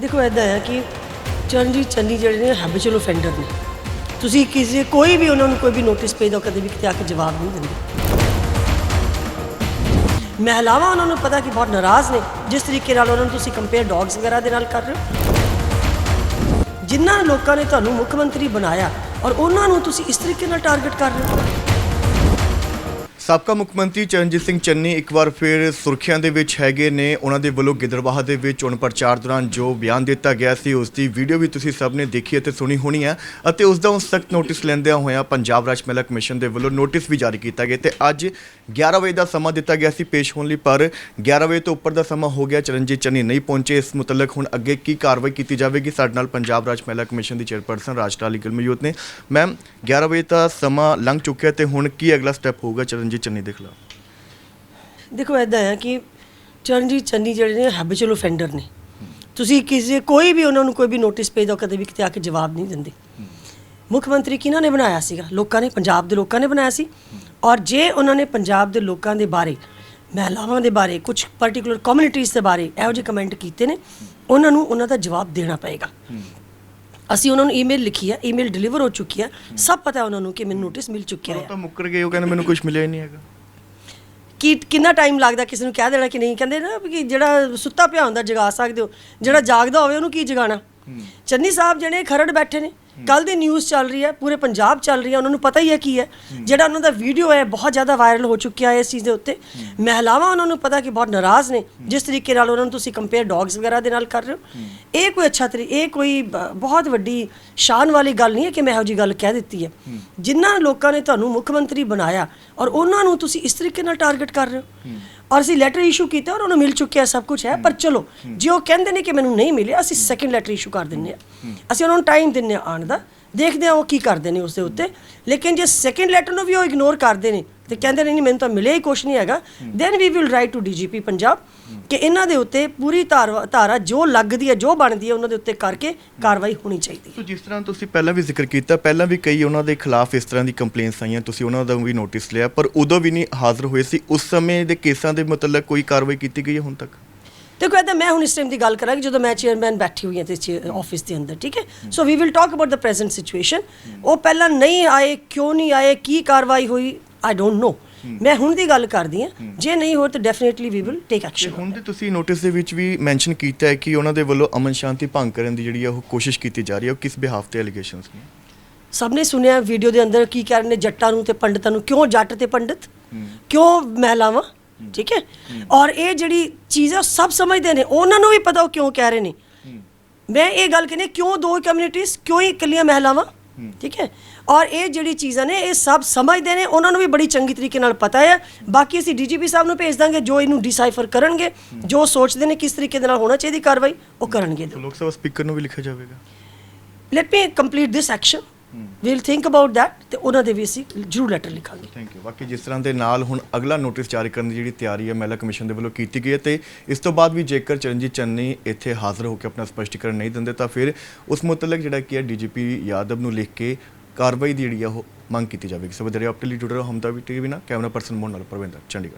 ਦੇਖੋ ਇਦਾਂ ਹੈ ਕਿ ਚਰਨਜੀਤ ਚੰਨੀ ਜਿਹੜੇ ਨੇ ਹੈਬਿਚੁਅਲ offender ਨੇ। ਤੁਸੀਂ ਕਿਸੇ, ਕੋਈ ਵੀ ਉਹਨਾਂ ਨੂੰ ਕੋਈ ਵੀ ਨੋਟਿਸ ਭੇਜ ਦਿਓ ਕਦੇ ਵੀ ਕਿਤੇ ਆ ਕੇ ਜਵਾਬ ਨਹੀਂ ਦਿੰਦੇ। ਮਹਿਲਾਵਾਂ ਉਹਨਾਂ ਨੂੰ ਪਤਾ ਕਿ ਬਹੁਤ ਨਾਰਾਜ਼ ਨੇ। ਜਿਸ ਤਰੀਕੇ ਨਾਲ ਉਹਨਾਂ ਨੂੰ ਤੁਸੀਂ ਕੰਪੇਅਰ ਡੌਗਸ ਵਗੈਰਾ ਦੇ ਨਾਲ ਕਰ ਰਹੇ ਹੋ। ਜਿਨ੍ਹਾਂ ਲੋਕਾਂ ਨੇ ਤੁਹਾਨੂੰ ਮੁੱਖ ਮੰਤਰੀ ਬਣਾਇਆ ਔਰ ਉਹਨਾਂ ਨੂੰ ਤੁਸੀਂ ਇਸ ਤਰੀਕੇ ਨਾਲ ਟਾਰਗੇਟ ਕਰ ਰਹੇ ਹੋ। ਸਾਬਕਾ ਮੁੱਖ ਮੰਤਰੀ ਚਰਨਜੀਤ ਸਿੰਘ ਚੰਨੀ ਇੱਕ ਵਾਰ ਫਿਰ ਸੁਰਖੀਆਂ ਦੇ ਵਿੱਚ ਹੈਗੇ ਨੇ। ਉਹਨਾਂ ਦੇ ਵੱਲੋਂ ਗਿੱਦੜਬਾਹਾ ਦੇ ਵਿੱਚ ਚੋਣ ਪ੍ਰਚਾਰ ਦੌਰਾਨ ਜੋ ਬਿਆਨ ਦਿੱਤਾ ਗਿਆ ਸੀ, ਉਸ ਦੀ ਵੀਡੀਓ ਵੀ ਤੁਸੀਂ ਸਭ ਨੇ ਦੇਖੀ ਅਤੇ ਸੁਣੀ ਹੋਣੀ ਹੈ ਅਤੇ ਉਸ ਦਾ ਸਖਤ ਨੋਟਿਸ ਲੈਂਦਿਆਂ ਹੋਇਆਂ ਪੰਜਾਬ ਰਾਜ ਮਹਿਲਾ ਕਮਿਸ਼ਨ ਦੇ ਵੱਲੋਂ ਨੋਟਿਸ ਵੀ ਜਾਰੀ ਕੀਤਾ ਗਿਆ ਤੇ ਅੱਜ 11 ਵਜੇ ਦਾ ਸਮਾਂ ਦਿੱਤਾ ਗਿਆ ਸੀ ਪੇਸ਼ ਹੋਣ ਲਈ, ਪਰ 11 ਵਜੇ ਤੋਂ ਉੱਪਰ ਦਾ ਸਮਾਂ ਹੋ ਗਿਆ। ਚਰਨਜੀਤ ਚੰਨੀ ਨਹੀਂ ਪਹੁੰਚੇ। ਇਸ ਮੁਤਲਕ ਹੁਣ ਅੱਗੇ ਕੀ ਕਾਰਵਾਈ ਕੀਤੀ ਜਾਵੇਗੀ? ਸਾਡੇ ਨਾਲ ਪੰਜਾਬ ਰਾਜ ਮਹਿਲਾ ਕਮਿਸ਼ਨ ਦੀ ਚੇਅਰਪਰਸਨ ਰਾਜਟਾ ਲੀਗਲ ਮੌਜੂਦ ਨੇ। ਮੈਮ 11 ਵਜੇ ਦਾ ਸਮਾਂ ਲੰਘ ਚੁੱਕਿਆ ਤੇ ਹੁਣ ਕੀ ਅਗਲਾ ਸਟੈਪ ਹੋਊਗਾ? ਚਰਨਜੀਤ ਚੰਨੀ ਦੇ ਖਿਲਾਫ ਦੇਖੋ ਇਦਾਂ ਹੈ ਕਿ ਚਰਨਜੀਤ ਚੰਨੀ ਜਿਹੜੇ ਨੇ ਹੈਬਿਚੁਅਲ offender ਨੇ। ਤੁਸੀਂ ਕਿਸੇ, ਕੋਈ ਵੀ ਉਹਨਾਂ ਨੂੰ ਕੋਈ ਵੀ ਨੋਟਿਸ ਭੇਜ ਦਿਓ ਕਦੇ ਵੀ ਕਿਤੇ ਆ ਕੇ ਜਵਾਬ ਨਹੀਂ ਦਿੰਦੇ। ਮੁੱਖ ਮੰਤਰੀ ਕਿਹਨਾਂ ਨੇ ਬਣਾਇਆ ਸੀਗਾ? ਲੋਕਾਂ ਨੇ, ਪੰਜਾਬ ਦੇ ਲੋਕਾਂ ਨੇ ਬਣਾਇਆ ਸੀ। ਔਰ ਜੇ ਉਹਨਾਂ ਨੇ ਪੰਜਾਬ ਦੇ ਲੋਕਾਂ ਦੇ ਬਾਰੇ, ਮਹਿਲਾਵਾਂ ਦੇ ਬਾਰੇ ਕੁਝ ਪਾਰਟਿਕੂਲਰ ਕਮਿਊਨਿਟੀਜ਼ ਦੇ ਬਾਰੇ ਇਹੋ ਜਿਹੇ ਕਮੈਂਟ ਕੀਤੇ ਨੇ, ਉਹਨਾਂ ਨੂੰ ਉਹਨਾਂ ਦਾ ਜਵਾਬ ਦੇਣਾ ਪਏਗਾ। ਅਸੀਂ ਉਹਨਾਂ ਨੂੰ ਈਮੇਲ ਲਿਖੀ ਹੈ ਈਮੇਲ ਡਿਲੀਵਰ ਹੋ ਚੁੱਕੀ ਹੈ ਸਭ ਪਤਾ ਹੈ ਉਹਨਾਂ ਨੂੰ ਕਿ ਮੈਨੂੰ ਨੋਟਿਸ ਮਿਲ ਚੁੱਕਿਆ ਉਹ ਹੈ ਤਾਂ ਮੁੱਕਰ ਗਏ ਉਹ ਕਹਿੰਦੇ ਮੈਨੂੰ ਕੁਝ ਮਿਲਿਆ ਹੀ ਨਹੀਂ ਹੈਗਾ। ਕਿ ਕਿੰਨਾ ਟਾਈਮ ਲੱਗਦਾ ਕਿਸੇ ਨੂੰ ਕਹਿ ਦੇਣਾ ਕਿ ਨਹੀਂ? ਕਹਿੰਦੇ ਨਾ ਵੀ ਕਿ ਜਿਹੜਾ ਸੁੱਤਾ ਪਿਆ ਹੁੰਦਾ ਜਗਾ ਸਕਦੇ ਹੋ ਜਿਹੜਾ ਜਾਗਦਾ ਹੋਵੇ ਉਹਨੂੰ ਕੀ ਜਗਾਣਾ ਚੰਨੀ ਸਾਹਿਬ ਜਿਹੜੇ ਖਰੜ ਬੈਠੇ ਨੇ ਕੱਲ ਦੀ ਨਿਊਜ਼ ਚੱਲ ਰਹੀ ਹੈ ਪੂਰੇ ਪੰਜਾਬ ਚੱਲ ਰਹੀ ਹੈ ਉਹਨਾਂ ਨੂੰ ਪਤਾ ਹੀ ਹੈ ਕੀ ਹੈ। ਜਿਹੜਾ ਉਹਨਾਂ ਦਾ ਵੀਡੀਓ ਹੈ ਬਹੁਤ ਜ਼ਿਆਦਾ ਵਾਇਰਲ ਹੋ ਚੁੱਕਿਆ ਹੈ ਇਸ ਚੀਜ਼ ਦੇ ਉੱਤੇ। ਮਹਿਲਾਵਾਂ ਉਹਨਾਂ ਨੂੰ ਪਤਾ ਕਿ ਬਹੁਤ ਨਾਰਾਜ਼ ਨੇ। ਜਿਸ ਤਰੀਕੇ ਨਾਲ ਉਹਨਾਂ ਨੂੰ ਤੁਸੀਂ ਕੰਪੇਅਰ ਡੌਗਸ ਵਗੈਰਾ ਦੇ ਨਾਲ ਕਰ ਰਹੇ ਹੋ। ਇਹ ਕੋਈ ਅੱਛਾ ਤਰੀ ਇਹ ਕੋਈ ਬਹੁਤ ਵੱਡੀ ਸ਼ਾਨ ਵਾਲੀ ਗੱਲ ਨਹੀਂ ਹੈ ਕਿ ਮੈਂ ਇਹੋ ਜੀ ਗੱਲ ਕਹਿ ਦਿੱਤੀ ਹੈ। ਜਿਨ੍ਹਾਂ ਲੋਕਾਂ ਨੇ ਤੁਹਾਨੂੰ ਮੁੱਖ ਮੰਤਰੀ ਬਣਾਇਆ ਔਰ ਉਹਨਾਂ ਨੂੰ ਤੁਸੀਂ ਇਸ ਤਰੀਕੇ ਨਾਲ ਟਾਰਗੇਟ ਕਰ ਰਹੇ ਹੋ। ਔਰ ਅਸੀਂ ਲੈਟਰ ਇਸ਼ੂ ਕੀਤਾ ਔਰ ਉਹਨਾਂ ਨੂੰ ਮਿਲ ਚੁੱਕਿਆ ਸਭ ਕੁਝ ਹੈ ਪਰ ਚਲੋ ਜੇ ਉਹ ਕਹਿੰਦੇ ਨੇ ਕਿ ਮੈਨੂੰ ਨਹੀਂ ਮਿਲਿਆ ਅਸੀਂ ਸੈਕੰਡ ਲੈਟਰ ਇਸ਼ੂ ਕਰ ਦਿੰਨੇ ਆ ਅਸੀਂ ਉਹਨਾਂ ਨੂੰ ਟਾਈਮ ਦਿੰਨੇ ਆ ਆਉਣ ਦਾ। ਦੇਖਦੇ ਆ ਉਹ ਕੀ ਕਰਦੇ ਨੇ ਉਸ ਦੇ ਉੱਤੇ। ਲੇਕਿਨ ਜੇ ਸੈਕੰਡ ਲੈਟਰ ਨੂੰ ਵੀ ਉਹ ਇਗਨੋਰ ਕਰਦੇ ਨੇ, ਤੇ ਕਹਿੰਦੇ ਨੇ, ਨਹੀਂ, ਮੈਨੂੰ ਤਾਂ ਮਿਲਿਆ ਹੀ ਕੁਛ ਨਹੀਂ ਹੈਗਾ। Then we will write to DGP Punjab ਕਿ ਇਹਨਾਂ ਦੇ ਉੱਤੇ ਪੂਰੀ ਧਾਰਾ ਧਾਰਾ ਜੋ ਲੱਗਦੀ ਹੈ, ਜੋ ਬਣਦੀ ਹੈ, ਉਹਨਾਂ ਦੇ ਉੱਤੇ ਕਰਕੇ ਕਾਰਵਾਈ ਹੋਣੀ ਚਾਹੀਦੀ ਹੈ। ਸੋ ਜਿਸ ਤਰ੍ਹਾਂ ਤੁਸੀਂ ਪਹਿਲਾਂ ਵੀ ਜ਼ਿਕਰ ਕੀਤਾ, ਪਹਿਲਾਂ ਵੀ ਕਈ ਉਹਨਾਂ ਦੇ ਖਿਲਾਫ ਇਸ ਤਰ੍ਹਾਂ ਦੀ ਕੰਪਲੇਂਟਸ ਆਈਆਂ, ਤੁਸੀਂ ਉਹਨਾਂ ਦਾ ਵੀ ਨੋਟਿਸ ਲਿਆ, ਪਰ ਉਦੋਂ ਵੀ ਨਹੀਂ ਹਾਜ਼ਰ ਹੋਏ ਸੀ। ਉਸ ਸਮੇਂ ਦੇ ਕੇਸਾਂ ਦੇ ਮੁਤਲਕ ਕੋਈ ਕਾਰਵਾਈ ਕੀਤੀ ਗਈ ਹੈ ਹੁਣ ਤੱਕ? ਦੇਖੋ ਇਹਦਾ ਮੈਂ ਹੁਣ ਇਸ ਟਾਈਮ ਦੀ ਗੱਲ ਕਰਾਂਗੀ ਜਦੋਂ ਮੈਂ ਚੇਅਰਮੈਨ ਬੈਠੀ ਹੋਈ ਹਾਂ ਤੇ ਆਫਿਸ ਦੇ ਅੰਦਰ ਠੀਕ ਹੈ? So we will talk about the present situation ਉਹ ਪਹਿਲਾਂ ਨਹੀਂ ਆਏ ਕਿਉਂ ਨਹੀਂ ਆਏ ਕੀ ਕਾਰਵਾਈ ਹੋਈ ਆਈ ਡੋਨਟ ਨੋ ਮੈਂ ਹੁਣ ਦੀ ਗੱਲ ਕਰਦੀ ਹਾਂ। ਜੇ ਨਹੀਂ ਹੋ ਤਾਂ ਡੈਫੀਨਿਟਲੀ ਵੀ ਵਿਲ ਟੇਕ ਤੇ ਐਕਸ਼ਨ ਹੁਣ ਦੇ ਤੁਸੀਂ ਨੋਟਿਸ ਦੇ ਵਿੱਚ ਵੀ ਮੈਂਸ਼ਨ ਕੀਤਾ ਹੈ ਕਿ ਉਹਨਾਂ ਦੇ ਵੱਲੋਂ ਅਮਨ ਸ਼ਾਂਤੀ ਭੰਗ ਕਰਨ ਦੀ ਜਿਹੜੀ ਹੈ ਉਹ ਕੋਸ਼ਿਸ਼ ਕੀਤੀ ਜਾ ਰਹੀ ਹੈ। ਉਹ ਕਿਸ ਬਿਹਾਫ ਤੇ ਐਲੀਗੇਸ਼ਨਸ ਨੇ? ਸਭ ਨੇ ਸੁਣਿਆ ਵੀਡੀਓ ਦੇ ਅੰਦਰ ਕੀ ਕਹਿ ਰਹੇ ਨੇ ਜੱਟਾਂ ਨੂੰ ਤੇ ਪੰਡਤਾਂ ਨੂੰ ਕਿਉਂ ਜੱਟ ਤੇ ਪੰਡਤ? ਕਿਉਂ ਮਹਿਲਾਵਾਂ? ਠੀਕ ਹੈ? ਔਰ ਇਹ ਜਿਹੜੀ ਚੀਜ਼ ਹੈ ਉਹ ਸਭ ਸਮਝਦੇ ਨੇ। ਉਹਨਾਂ ਨੂੰ ਵੀ ਪਤਾ ਉਹ ਕਿਉਂ ਕਹਿ ਰਹੇ ਨੇ। ਮੈਂ ਇਹ ਗੱਲ ਕਹਿੰਦੀ ਕਿਉਂ ਦੋ ਕਮਿਊਨਿਟੀਜ਼ ਕਿਉਂ ਹੀ ਇਕੱਲੀਆਂ ਮਹਿਲਾਵਾਂ? ਠੀਕ ਹੈ? ਔਰ ਇਹ ਜਿਹੜੀ ਚੀਜ਼ਾਂ ਨੇ ਇਹ ਸਭ ਸਮਝਦੇ ਨੇ। ਉਹਨਾਂ ਨੂੰ ਵੀ ਬੜੀ ਚੰਗੀ ਤਰੀਕੇ ਨਾਲ ਪਤਾ ਹੈ। ਬਾਕੀ ਅਸੀਂ ਡੀਜੀਪੀ ਸਾਹਿਬ ਨੂੰ ਭੇਜ ਦਾਂਗੇ ਜੋ ਇਹਨੂੰ ਡਿਸਾਈਫਰ ਕਰਨਗੇ ਜੋ ਸੋਚਦੇ ਨੇ ਕਿਸ ਤਰੀਕੇ ਦੇ ਨਾਲ ਹੋਣਾ ਚਾਹੀਦੀ ਕਾਰਵਾਈ ਉਹ ਕਰਨਗੇ। ਲੋਕ ਸਭਾ ਸਪੀਕਰ ਨੂੰ ਵੀ ਲਿਖਿਆ ਜਾਵੇਗਾ। Let me complete this action we'll think about that ਤੇ ਉਹਨਾਂ ਦੇ ਵੀ ਅਸੀਂ ਜ਼ਰੂਰ ਲੈਟਰ ਲਿਖਾਂਗੇ। ਥੈਂਕ ਯੂ ਬਾਕੀ ਜਿਸ ਤਰ੍ਹਾਂ ਦੇ ਨਾਲ ਹੁਣ ਅਗਲਾ ਨੋਟਿਸ ਜਾਰੀ ਕਰਨ ਦੀ ਜਿਹੜੀ ਤਿਆਰੀ ਹੈ ਮਹਿਲਾ ਕਮਿਸ਼ਨ ਦੇ ਵੱਲੋਂ ਕੀਤੀ ਗਈ ਹੈ ਤੇ ਇਸ ਤੋਂ ਬਾਅਦ ਵੀ ਜੇਕਰ ਚਰਨਜੀਤ ਚੰਨੀ ਇੱਥੇ ਹਾਜ਼ਰ ਹੋ ਕੇ ਆਪਣਾ ਸਪਸ਼ਟੀਕਰਨ ਨਹੀਂ ਦਿੰਦੇ ਤਾਂ ਫਿਰ ਉਸ ਮੁਤਲਕ ਜਿਹੜਾ ਕੀ ਹੈ ਡੀਜੀਪੀ ਯਾਦਵ ਨੂੰ ਲਿਖ ਕੇ ਕਾਰਵਾਈ ਦੀ ਜਿਹੜੀ ਹੈ ਉਹ ਮੰਗ ਕੀਤੀ ਜਾਵੇਗੀ। ਸੋ ਵਧੇਰੇ ਅਪਡੇਟ ਲਈ ਜੁੜੇ ਰਹੋ ਹਮਦਾ ਵੀ ਟੀਵੀ ਨਾਲ। ਕੈਮਰਾ ਪਰਸਨ ਮੋਹਨ ਨਾਲ ਪ੍ਰਵਿੰਦਰ ਚੰਡੀਗੜ੍ਹ।